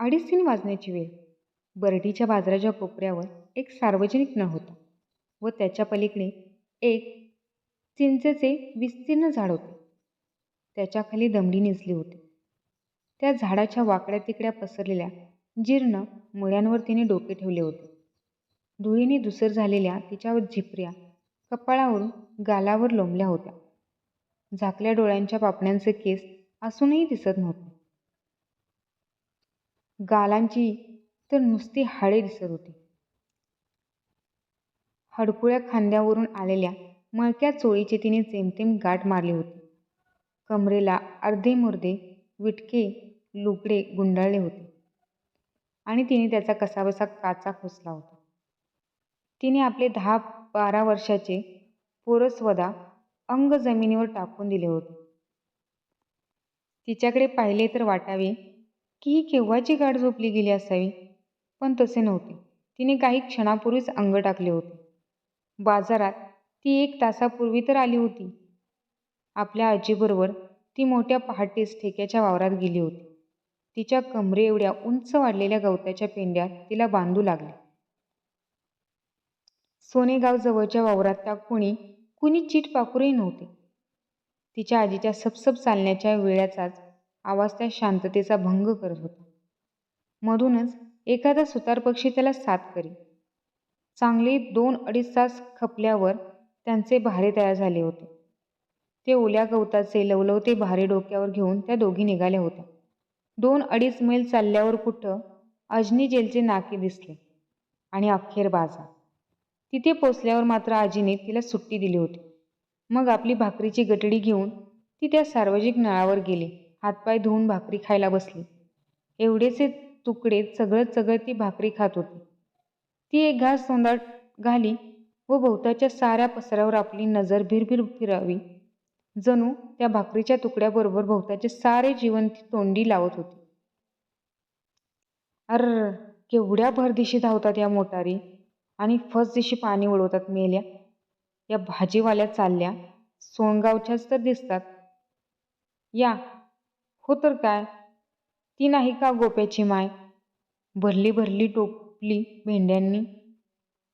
अडीच तीन वाजण्याची वेळ. बर्डीच्या बाजाराच्या कोपऱ्यावर एक सार्वजनिक नळ होता व त्याच्या पलीकडे एक चिंचेचे विस्तीर्ण झाड होते. त्याच्याखाली दमडी निजली होती. त्या झाडाच्या वाकड्या तिकड्या पसरलेल्या जीर्ण मुळ्यांवर तिने डोके ठेवले होते. धुळीने धुसर झालेल्या तिच्या झिपऱ्या कपाळावरून गालावर लोंबल्या होत्या. झाकल्या डोळ्यांच्या पापण्यांचे केस असूनही दिसत नव्हते. गालांची तर नुसती हाडे दिसत होती. हडकुळ्या खांद्यावरून आलेल्या मळक्या चोळीचे तिने जेमतेम गाठ मारली होती. कमरेला अर्धे मुर्दे विटके लुगडे गुंडाळले होते. आणि तिने त्याचा कसाबसा काचा खोचला होता. तिने आपले दहा बारा वर्षाचे पोरस्वदा अंग जमिनीवर टाकून दिले होते. तिच्याकडे पाहिले तर वाटावे की ही केव्हाची गाठ झोपली गेली असावी? पण तसे नव्हते. तिने काही क्षणापूर्वीच अंग टाकले होते. बाजारात ती एक तासापूर्वी तर आली होती. आपल्या आजीबरोबर ती मोठ्या पहाटेस ठेक्याच्या वावरात गेली होती. तिच्या कमरे एवढ्या उंच वाढलेल्या गवताच्या पेंड्यात तिला बांधू लागले. सोनेगाव जवळच्या वावरात त्या कोणी कुणी चीट पाखरूही नव्हते. तिच्या आजीच्या सपसप चालण्याच्या वेळाचाच आवाज त्या शांततेचा भंग करत होता. मधूनच एखादा सुतार पक्षी त्याला साथ करी. चांगले दोन अडीच तास खपल्यावर त्यांचे भारे तयार झाले होते. ते ओल्या गवताचे लवलवते भारे डोक्यावर घेऊन त्या दोघी निघाल्या होत्या. दोन अडीच मैल चालल्यावर कुठं अजनी जेलचे नाके दिसले आणि अखेर बाजार. तिथे पोचल्यावर मात्र आजीने तिला सुट्टी दिली होती. मग आपली भाकरीची गटडी घेऊन ती त्या सार्वजनिक नळावर गेली. हातपाय धुवून भाकरी खायला बसली. एवढेचे तुकडे चगळत चगळत ती भाकरी खात होती. ती एक घास तोंडात घाली व भोवताच्या साऱ्या पसऱ्यावर आपली नजर भिरभिर फिरावी. जणू त्या भाकरीच्या तुकड्याबरोबर भोवताचे सारे जीवन ती तोंडी लावत होती. अर केवढ्या भरदिशी धावतात या मोटारी. आणि फस दिशी पाणी उडवतात मेल्या. या भाजीवाल्या चालल्या. सोनगावच्याच तर दिसतात. या हो तर काय? ती नाही का गोप्याची माय? भरली भरली टोपली भेंड्यांनी.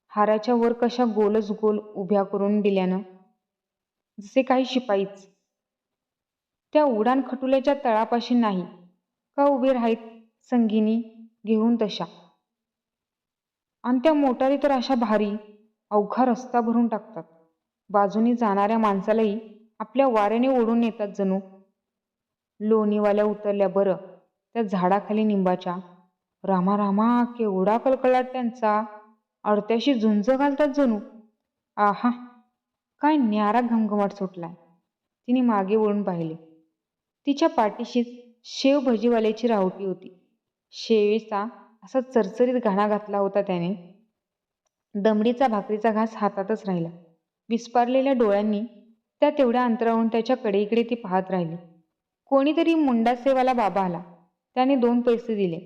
हाराच्या वर कशा गोलच गोल उभ्या करून दिल्यानं. जसे काही शिपाईच. त्या उडान खटुल्याच्या तळापाशी नाही का उभे राहीत संगिनी घेऊन तशा? आणि त्या मोटारी तर अशा भारी अवघा रस्ता भरून टाकतात. बाजूनी जाणाऱ्या माणसालाही आपल्या वाऱ्याने ओढून येतात जणू. लोणीवाल्या उतरल्या बरं. त्या झाडाखाली निंबाच्या रामा रामा केवढा कलकलाट त्यांचा. अडत्याशी झुंज घालतात जणू. आहा काय न्यारा घमघमाट सुटलाय. तिने मागे वळून पाहिले. तिच्या पाठीशीच शेव भजीवाल्याची रावटी होती. शेवेचा असा चरचरीत घाणा घातला होता त्याने. दमडीचा भाकरीचा घास हातातच राहिला. विस्पारलेल्या डोळ्यांनी त्या तेवढ्या अंतरावरून त्याच्या इकडे ती पाहत राहिली. कोणीतरी मुंडासेवाला बाबा आला. त्याने दोन पैसे दिले.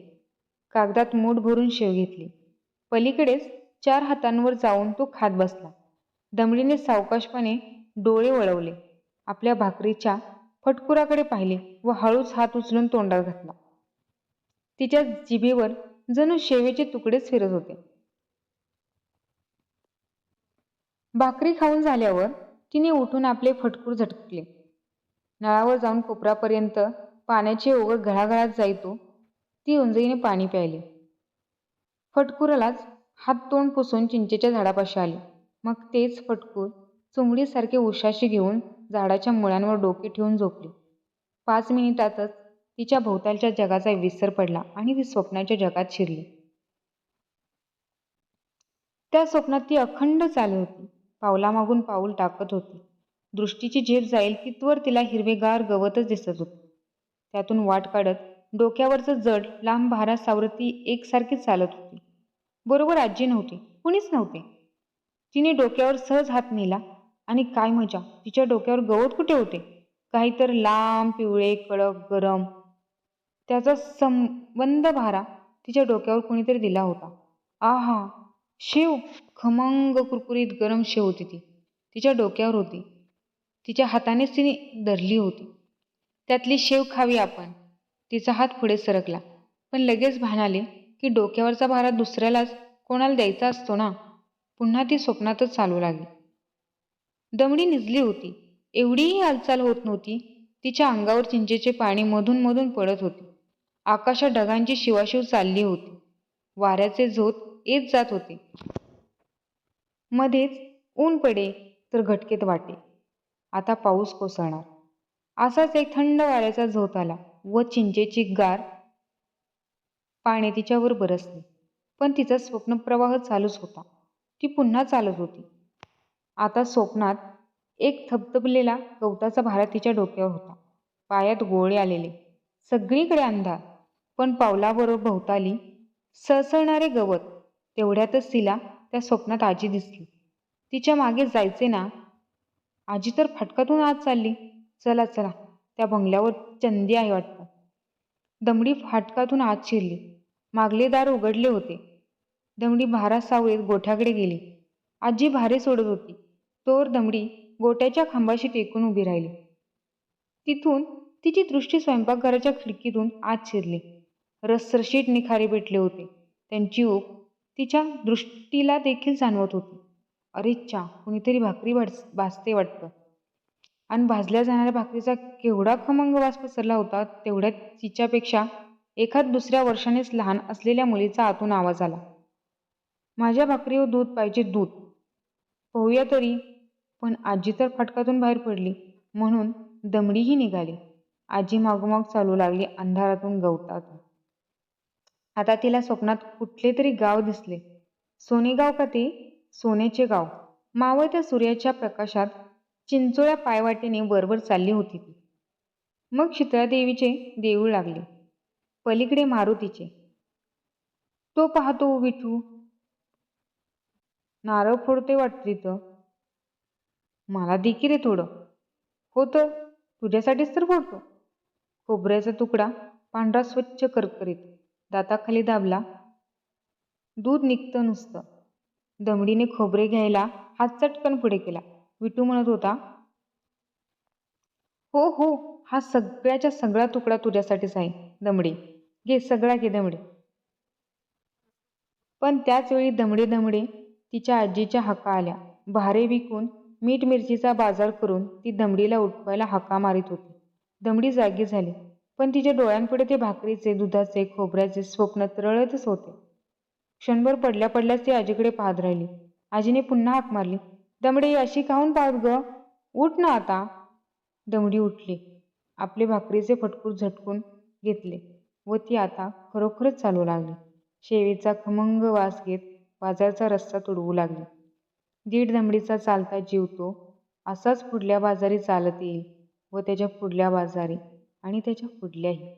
कागदात मूठ भरून शेव घेतली. पलीकडेच चार हातांवर जाऊन तो खात बसला. दमडीने सावकाशपणे डोळे वळवले. आपल्या भाकरीच्या फटकुराकडे पाहिले व हळूच हात उचलून तोंडात घातला. तिच्या जिभेवर जणू शेवेचे तुकडेच फिरत होते. भाकरी खाऊन झाल्यावर तिने उठून आपले फटकूर झटकले. नळावर जाऊन कोपरापर्यंत पाण्याची ओघळ घळाघळात जायतो ती उंजईने पाणी प्यायले. फटकुरालाच हात तोंड पुसून चिंचेच्या झाडापाशी आले. मग तेच फटकूर चुंगडीसारखे उशाशी घेऊन झाडाच्या मुळांवर डोके ठेवून झोपली. पाच मिनिटातच तिच्या भोवतालच्या जगाचा विसर पडला आणि ती स्वप्नाच्या जगात शिरली. त्या स्वप्नात ती अखंड चालू होती. पावलामागून पाऊल टाकत होती. दृष्टीची झेप जाईल तितवर तिला हिरवेगार गवतच दिसत होते. त्यातून वाट काढत डोक्यावरचं जड लांब भारा सावरत ती एकसारखीच चालत होती. बरोबर आजी नव्हती कुणीच नव्हते. तिने डोक्यावर सहज हात नेला आणि काय मजा तिच्या डोक्यावर गवत कुठे होते? काहीतर लांब पिवळे कडक गरम. त्याचा संबंध भारा तिच्या डोक्यावर कुणीतरी दिला होता. आहा शेव खमंग कुरकुरीत गरम शेव होती ती. तिच्या डोक्यावर होती. तिच्या हातानेच तिने धरली होती. त्यातली शेव खावी आपण. तिचा हात पुढे सरकला. पण लगेच भान की डोक्यावरचा भारा दुसऱ्यालाच कोणाला द्यायचा असतो ना? पुन्हा ती स्वप्नातच चालू लागली. दमडी निजली होती. एवढीही हालचाल होत नव्हती. तिच्या अंगावर चिंचेचे पाणी मधून मधून पडत होते. आकाशात ढगांची शिवाशिव चालली होती. वाऱ्याचे झोत येत जात होते. मध्येच ऊन पडे तर घटकेत वाटे. आता पाऊस कोसळणार. असाच एक थंड वाऱ्याचा झोत आला व चिंचेची गार पाणी तिच्यावर बरसली. पण तिचा स्वप्नप्रवाह चालूच होता. ती पुन्हा चालत होती. आता स्वप्नात एक थपथपलेला गवताचा भारा तिच्या डोक्यावर होता. पायात गोळे आलेले. सगळीकडे अंधार. पण पावलाबरोबर भोवताली सळसळणारे गवत. तेवढ्यातच तिला त्या स्वप्नात आजी दिसली. तिच्यामागे जायचे ना आजी तर फटकातून आत चालली. चला चला. त्या बंगल्यावर चंदी आहे वाटतं दमडी फाटकातून आत शिरली. मागले दार उघडले होते. दमडी भारा सावळीत गोठ्याकडे गेली. आजी भारे सोडत होती. तोवर दमडी गोट्याच्या खांबाशी टेकून उभी राहिली. तिथून तिची दृष्टी स्वयंपाकघराच्या खिडकीतून आत शिरली. रसरशीट निखारे भेटले होते. त्यांची ऊब तिच्या दृष्टीला देखील जाणवत होती. अरेच्छा कुणीतरी भाकरी भाज भाजते वाटतं. आणि भाजल्या जाणाऱ्या भाकरीचा केवढा खमंग वास पसरला होता तेवढ्यात तिच्यापेक्षा एखाद दुसऱ्या वर्षानेच लहान असलेल्या मुलीचा आतून आवाज आला. माझ्या भाकरीवर दूध पाहिजे दूध. पोहूया तरी पण आजी तर फाटकातून बाहेर पडली. म्हणून दमडीही निघाली. आजी मागोमाग चालू लागली अंधारातून गवतात. आता तिला स्वप्नात कुठले तरी गाव दिसले. सोनेगाव का ते? सोन्याचे गाव. मावळत्या सूर्याच्या प्रकाशात चिंचोळ्या पायवाटेने वरवर चालली होती ती. मग शीतळादेवीचे देऊळ लागले. पलीकडे मारुतीचे. तो पाहतो विठू नारळ फोडते वाटत तिथं. मला देखी रे थोडं. होतं तुझ्यासाठीच तर फोडतो. खोबऱ्याचा तुकडा पांढरा स्वच्छ करकरीत. दाताखाली दाबला. दूध निघतं नुसतं. दमडीने खोबरे घ्यायला हात चटकन पुढे केला. विटू म्हणत होता हो हो हा सगळ्याच्या सगळा तुकडा तुझ्यासाठीच आहे दमडी. घे सगळा घे दमडे. पण त्याचवेळी दमडे दमडे तिच्या आजीच्या हका आल्या. भारे विकून मीठ मिरचीचा बाजार करून ती दमडीला उठवायला हाका मारित होती. दमडी जागी झाली पण तिच्या डोळ्यांपुढे ते भाकरीचे दुधाचे खोबऱ्याचे स्वप्न तरळतच होते. क्षणभर पडल्या पडल्याच ती आजीकडे पाहत राहिली. आजीने पुन्हा हाक मारली. दमडी अशी खाऊन पाहत ग? उठ ना आता. दमडी उठली. आपले भाकरीचे फटकूर झटकून घेतले व ती आता खरोखरच चालू लागली. शेवीचा खमंग वास घेत बाजारचा रस्ता तुडवू लागली. दीड दमडीचा चालता जीव तो असाच पुढल्या बाजारी चालत येईल व त्याच्या पुढल्या बाजारी आणि त्याच्या पुढल्याही.